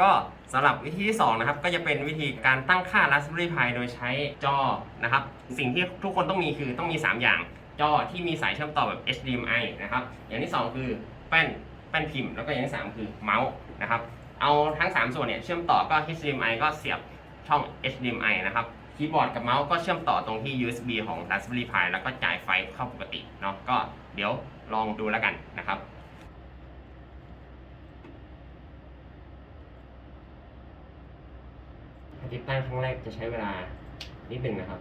ก็สำหรับวิธีที่2นะครับก็จะเป็นวิธีการตั้งค่า Raspberry Pi โดยใช้จอนะครับ สิ่งที่ทุกคนต้องมีคือต้องมี 3 อย่าง จอที่มีสายเชื่อมต่อแบบ HDMI นะครับ อย่างที่ 2 คือแป้นแป้นพิมพ์ แล้วก็อย่างที่ 3 คือเมาส์นะครับ เอาทั้ง 3 ส่วนเนี่ยเชื่อมต่อก็ HDMI ก็เสียบช่อง HDMI นะครับคีย์บอร์ดกับเมาส์ก็เชื่อมต่อตรงที่ USB ของ Raspberry Pi แล้วก็จ่ายไฟเข้าปกติเนาะก็เดี๋ยวลองดูแล้วกันนะครับ ติดตั้งครั้งแรกจะใช้เวลานิดหนึ่งนะครับ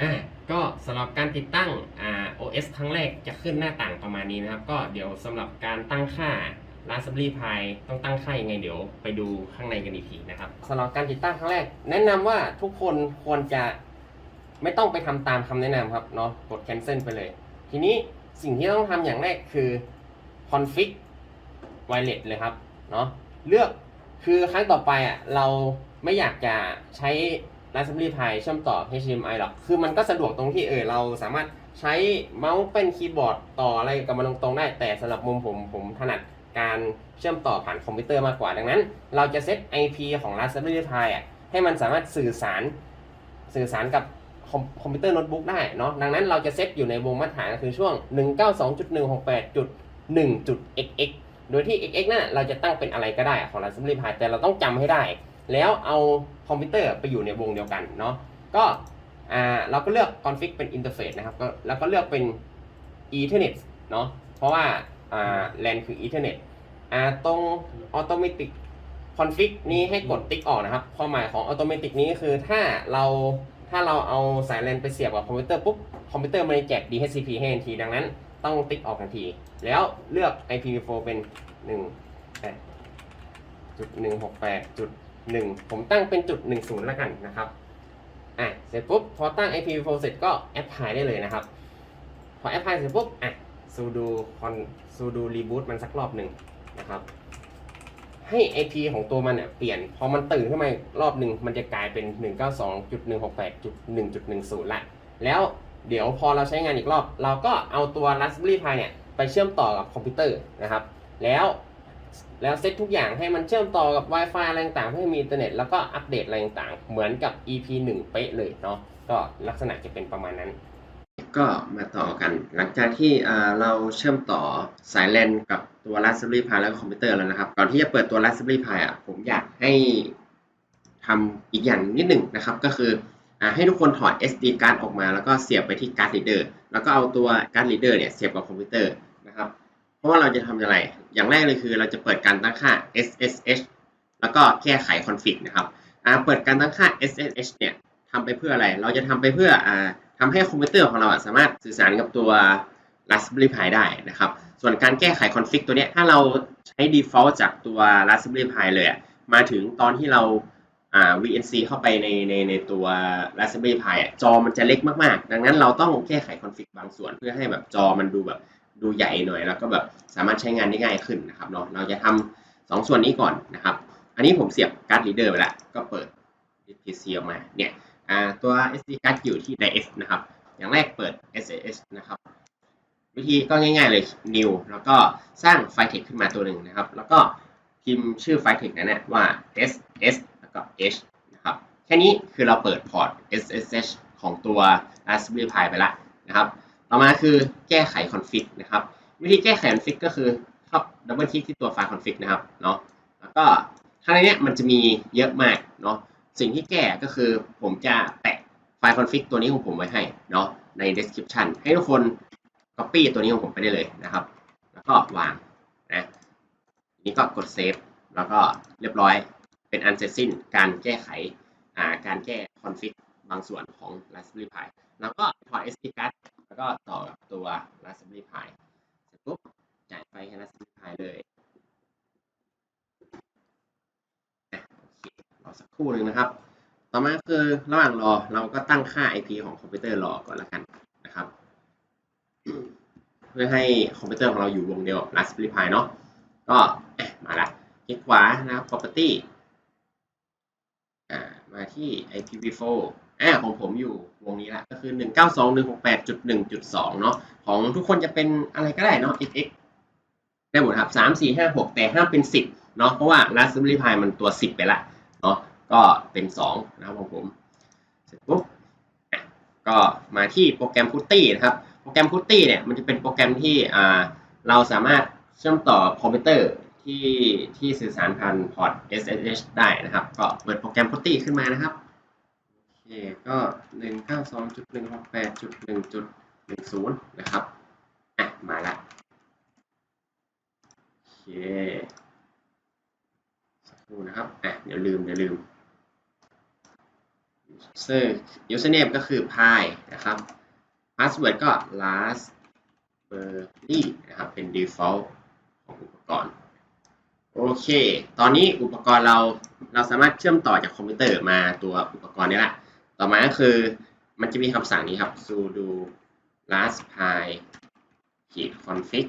อ่าก็สำหรับการติดตั้งอ่า OS ครั้งแรกจะขึ้นหน้าต่างประมาณนี้นะครับ ก็เดี๋ยวสำหรับการตั้งค่า Raspberry Pi ต้องตั้งค่ายังไงเดี๋ยวไปดูข้างในกันอีกทีนะครับสำหรับการติดตั้งครั้งแรก แนะนำว่าทุกคนควรจะไม่ต้องไปทำตามคำแนะนำครับเนาะกด cancel ไปเลย ทีนี้สิ่งที่ต้องทำอย่างแรกคือ config wireless เลยครับเนาะเลือกคือครั้งต่อไปอะเราไม่อยากจะใช้ Raspberry Pi เชื่อมต่อ HDMI หรอกคือมันก็สะดวกตรงที่เออเราสามารถใช้เมาส์เป็นคีย์บอร์ดต่ออะไรกับมันตรงๆได้ แต่สำหรับมุมผมผมถนัด การเชื่อมต่อผ่านคอมพิวเตอร์มากกว่าดังนั้น เราจะเซต IP ของ Raspberry Pi อะให้มันสามารถสื่อสารสื่อสารกับคอมคอมพิวเตอร์โน้ตบุ๊กได้เนาะดังนั้นเราจะเซตอยู่ในวงมาตรฐานคือช่วง 192.168.1.xx โดยที่ xx นั่นนะเราจะตั้งเป็นอะไรก็ได้ของ Raspberry Pi แต่เราต้องจำให้ได้ แล้วเอาคอมพิวเตอร์ไปอยู่ในวงเดียวกันเนาะก็อ่าเราก็เลือก config เป็น interface นะครับแล้วก็เลือกเป็น ethernet เนาะเพราะว่า อ่า LAN คือ ethernet อ่าตรง automatic config นี้ให้กดติ๊กออกนะครับ ความหมายของ automatic นี้คือถ้าเราถ้าเราเอาสาย LAN ไปเสียบกับคอมพิวเตอร์ปุ๊บ คอมพิวเตอร์มันจะแจก DHCP ให้ทันที ดังนั้นต้องติ๊กออกทันที แล้วเลือก IPv4 เป็น1จุด168จุด1ผมตั้งเป็นจุด10แล้วกันนะครับอะเสร็จปุ๊บ พอตั้ง IPv4 เสร็จก็แอปพลายได้เลยนะครับ พอแอปพลายเสร็จปุ๊บอะ sudo con sudo reboot มันสักรอบหนึ่งนะครับ ให้ IP ของตัวมันเนี่ยเปลี่ยน พอมันตื่นขึ้นมาอีกรอบหนึ่งมันจะกลายเป็น 192.168.1.10 ละ แล้วเดี๋ยวพอเราใช้งานอีกรอบ เราก็เอาตัว Raspberry Pi เนี่ยไปเชื่อมต่อกับคอมพิวเตอร์นะครับ แล้วแล้วเซตทุกอย่างให้มันเชื่อมต่อกับ Wi-Fi อะไรต่างๆเพื่อให้มีอินเทอร์เน็ตแล้วก็อัปเดตอะไรต่างๆ เหมือนกับ EP 1 เป๊ะเลยเนาะก็ลักษณะจะเป็นประมาณนั้น ก็มาต่อกัน หลังจากที่เราเชื่อมต่อสาย LAN กับตัว Raspberry Pi แล้วก็คอมพิวเตอร์แล้วนะครับ ก่อนที่จะเปิดตัว Raspberry Pi อะผมอยากให้ทำอีกอย่างนิดหนึ่งนะครับ ก็คืออให้ทุกคนถอด SD card ออกมาแล้วก็เสียบไปที่ card reader แล้วก็เอาตัว card reader เนี่ยเสียบกับคอมพิวเตอร์นะครับ เพราะว่าเราจะทำอะไร อย่างแรกเลยคือเราจะเปิดการตั้งค่า SSH แล้วก็แก้ไขคอนฟิกนะครับเปิดการตั้งค่า SSH เนี่ยทำไปเพื่ออะไร เราจะทำไปเพื่อ อ่าทำให้คอมพิวเตอร์ของเราสามารถสื่อสารกับตัว Raspberry Pi ได้นะครับ ส่วนการแก้ไขคอนฟิกตัวนี้ถ้าเราใช้ default จากตัว Raspberry Pi เลยมาถึงตอนที่เราอ่า VNC เข้าไปในในในตัว Raspberry Pi จอมันจะเล็กมากๆ ดังนั้นเราต้องแก้ไขคอนฟิกบางส่วนเพื่อให้แบบจอมันดูแบบดูใหญ่หน่อย แล้วก็แบบสามารถใช้งานได้ง่ายขึ้นนะครับเนาะเราจะทำสองส่วนนี้ก่อนนะครับ อันนี้ผมเสียบการ์ด reader ไปแล้วก็เปิด PC ออกมาเนี่ย ตัว SD card อยู่ที่ drive F นะครับ อย่างแรกเปิด SSH นะครับ วิธีก็ง่ายๆเลย new แล้วก็สร้างไฟล์ text ขึ้นมาตัวหนึ่งนะครับ แล้วก็พิมพ์ชื่อไฟล์ text นั้นนะว่า ss แล้วก็ h นะครับ แค่นี้คือเราเปิดพอร์ต ssh ของตัว raspberry pi ไปละนะครับ ต่อมาคือแก้ไข config นะครับ วิธีแก้ไข config ก็คือเข้าดับเบิลคลิกที่ตัวไฟล์ config นะครับเนาะ แล้วก็ข้างในเนี้ยมันจะมีเยอะมากเนาะ สิ่งที่แก้ก็คือผมจะแปะไฟล์ config ตัวนี้ของผมไว้ให้เนาะใน description ให้ทุกคน copy ตัวนี้ของผมไปได้เลยนะครับ แล้วก็วางนะนี้ก็กดเซฟแล้วก็เรียบร้อยเป็นอันเสร็จสิ้นการแก้ไขอ่าการแก้คอนฟิกบางส่วนของ Raspberry Pi แล้วก็ถอด SD card แล้วก็ต่อกับตัว Raspberry Pi เสร็จปุ๊บจ่ายไฟให้ Raspberry Pi เลยอะโอเครอ สักครู่หนึ่งนะครับ ต่อมาคือระหว่างรอเราก็ตั้งค่า IP ของคอมพิวเตอร์รอก่อนละกันนะครับ เพื่อให้คอมพิวเตอร์ของเราอยู่วงเดียว Raspberry Pi เนาะก็เอ๊ะมาละคลิกขวานะครับ property อ่ามาที่ IPv4 อ่าของผมอยู่วงนี้ละก็คือ 192.168.1.2 เนาะของทุกคนจะเป็นอะไรก็ได้เนาะ xx ได้หมดครับ 3 4 5 6 แต่ห้ามเป็น 10 เนาะเพราะว่า Raspberry Pi มันตัว 10 ไปละ ก็เป็น 2 นะครับของผมเสร็จปุ๊บก็มาที่โปรแกรม Putty นะครับโปรแกรม Putty เนี่ยมันจะเป็นโปรแกรมที่เราสามารถเชื่อมต่อคอมพิวเตอร์ที่ที่สื่อสารผ่านพอร์ต SSH ได้นะครับ ก็เปิดโปรแกรม Putty ขึ้นมานะครับโอเคก็192.168.1.10นะครับอะมาละโอเคสักครู่นะครับอะเดี๋ยวลืมเดี๋ยวลืม user username ก็คือ pi นะครับ password ก็ raspberry นะครับ เป็น default ของอุปกรณ์ โอเค ตอนนี้อุปกรณ์เราเราสามารถเชื่อมต่อจากคอมพิวเตอร์มาตัวอุปกรณ์นี้ละ ต่อมาก็คือมันจะมีคำสั่งนี้ครับ sudo raspberry config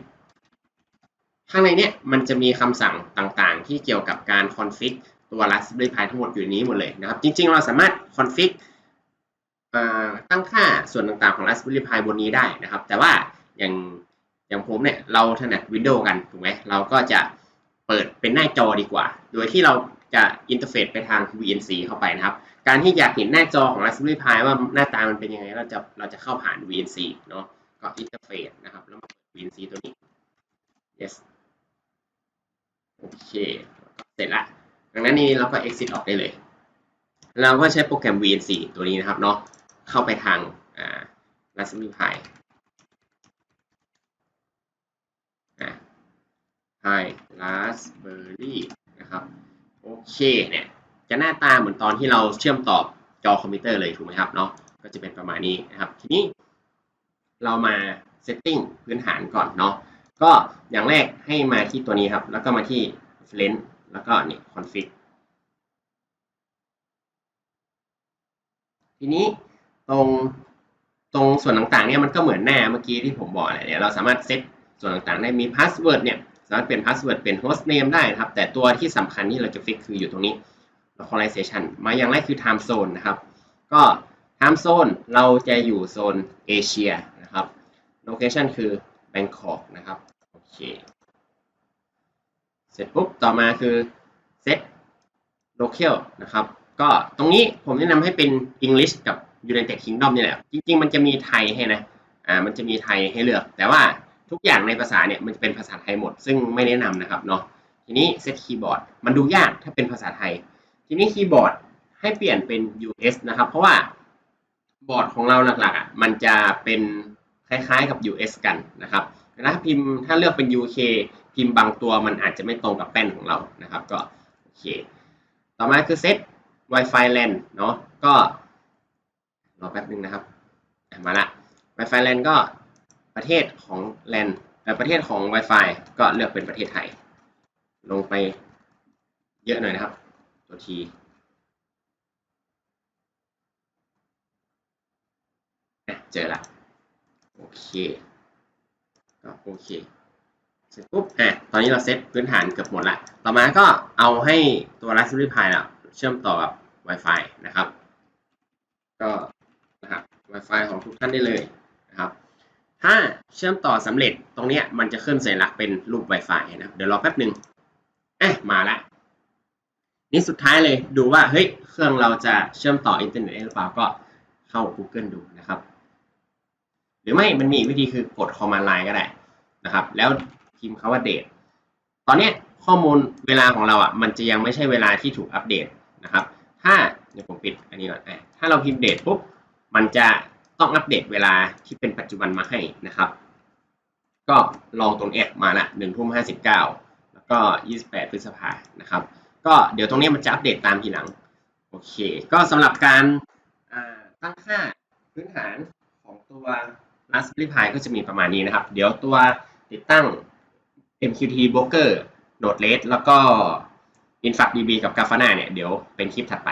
ข้างในเนี้ยมันจะมีคำสั่งต่างๆ ที่เกี่ยวกับการ config ตัว Raspberry Pi ทั้งหมดอยู่ในนี้หมดเลยนะครับ จริงๆ เราสามารถ config อ่าตั้งค่าส่วนต่างๆของ Raspberry Pi บนนี้ได้นะครับ แต่ว่าอย่างอย่างผมเนี่ยเราถนัด Windows กันถูกไหมเราก็จะเปิดเป็นหน้าจอดีกว่า โดยที่เราจะอินเทอร์เฟซไปทาง VNC เข้าไปนะครับ การที่อยากเห็นหน้าจอของ Raspberry Pi ว่าหน้าตามันเป็นยังไง เราจะเราจะเข้าผ่าน VNC เนาะก็อินเทอร์เฟซนะครับ แล้วมาเปิด VNC ตัวนี้ yes โอเค เสร็จละ ดังนั้นนี่เราก็ exit ออกได้เลย เราก็ใช้โปรแกรม VNC ตัวนี้นะครับเนาะเข้าไปทางอ่า Raspberry Pi Pi Raspberry นะครับโอเคเนี่ยจะหน้าตาเหมือนตอนที่เราเชื่อมต่อจอคอมพิวเตอร์เลยถูกไหมครับเนาะก็จะเป็นประมาณนี้นะครับ ทีนี้เรามา setting พื้นฐานก่อนเนาะก็อย่างแรกให้มาที่ตัวนี้ครับ แล้วก็มาที่ reference แล้วก็นี่ย config ทีนี้ตรงตรงส่วนต่างๆเนี่ยมันก็เหมือนหน้าเมื่อกี้ที่ผมบอกเนี่ยเราสามารถเซตส่วนต่างๆได้มี password เนี่ยสามารถเป็น password เป็น host name ได้นะครับ แต่ตัวที่สำคัญที่เราจะฟิกคืออยู่ตรงนี้ localization มาอย่างแรกคือ time zone นะครับ ก็ time zone เราจะอยู่โซนเอเชียนะครับ location คือ Bangkok นะครับ โอเค สร็จปุ๊บต่อมาคือ set local นะครับ ก็ตรงนี้ผมแนะนำให้เป็น English กับ United Kingdom นี่แหละ จริง ๆ มันจะมีไทยให้นะ อ่า มันจะมีไทยให้เลือก แต่ว่าทุกอย่างในภาษาเนี่ยมันจะเป็นภาษาไทยหมด ซึ่งไม่แนะนำนะครับเนาะ ทีนี้ set keyboard มันดูยากถ้าเป็นภาษาไทย ทีนี้คีย์บอร์ดให้เปลี่ยนเป็น US นะครับ เพราะว่าบอร์ดของเราหลักๆอะมันจะเป็นคล้ายๆกับ US กันนะครับถ้าพิมพ์ถ้าเลือกเป็น UK พิมพ์บางตัวมันอาจจะไม่ตรงกับแป้นของเรานะครับ ก็โอเค ต่อมาคือเซต Wi-Fi LAN เนาะก็รอแป๊บนึงนะครับมาละ Wi-Fi LAN ก็ประเทศของ LAN แต่ประเทศของ Wi-Fi ก็เลือกเป็นประเทศไทย ลงไปเยอะหน่อยนะครับ ตัวทีเจอละโอเคก็โอเค ร็จปุ๊บอะตอนนี้เราเซตพื้นฐานเกือบหมดละ ต่อมาก็เอาให้ตัว Raspberry Pi เราเชื่อมต่อกับ Wi-Fi นะครับ ก็นะครับ Wi-Fi ของทุกท่านได้เลยนะครับ ถ้าเชื่อมต่อสำเร็จตรงเนี้ยมันจะขึ้นสัญลักษณ์เป็นรูป Wi-Fi นะครับ เดี๋ยวรอแป๊บหนึ่งอะมาละนี่สุดท้ายเลยดูว่าเฮ้ยเครื่องเราจะเชื่อมต่ออินเทอร์เน็ตได้หรือเปล่าก็เข้า Google ดูนะครับ หรือไม่มันมีวิธีคือกด command line ก็ได้นะครับ แล้ว พิมพ์คาว่า date ตอนนี้ข้อมูลเวลาของเราอะมันจะยังไม่ใช่เวลาที่ถูกอัปเดตนะครับ ถ้าเดี๋ยวผมปิดอันนี้ก่อนอถ้าเราพิมพ์ date ปุ๊บมันจะต้องอัปเดตเวลาที่เป็นปัจจุบันมาให้นะครับ ก็ลองตรงเนี้ยมาละหนึ่งทุ่มห้าสิบเก้าแล้วก็ยี่สิบแปดพฤษภานะครับ ก็เดี๋ยวตรงนี้มันจะอัปเดตตามทีหลังโอเค ก็สำหรับการตั้งค่าพื้นฐานของตัว Raspberry Pi ก็จะมีประมาณนี้นะครับ เดี๋ยวตัวติดตั้ง MQT Broker Node-RED แล้วก็ InfluxDB กับ Grafana เนี่ย เดี๋ยวเป็นคลิปถัดไป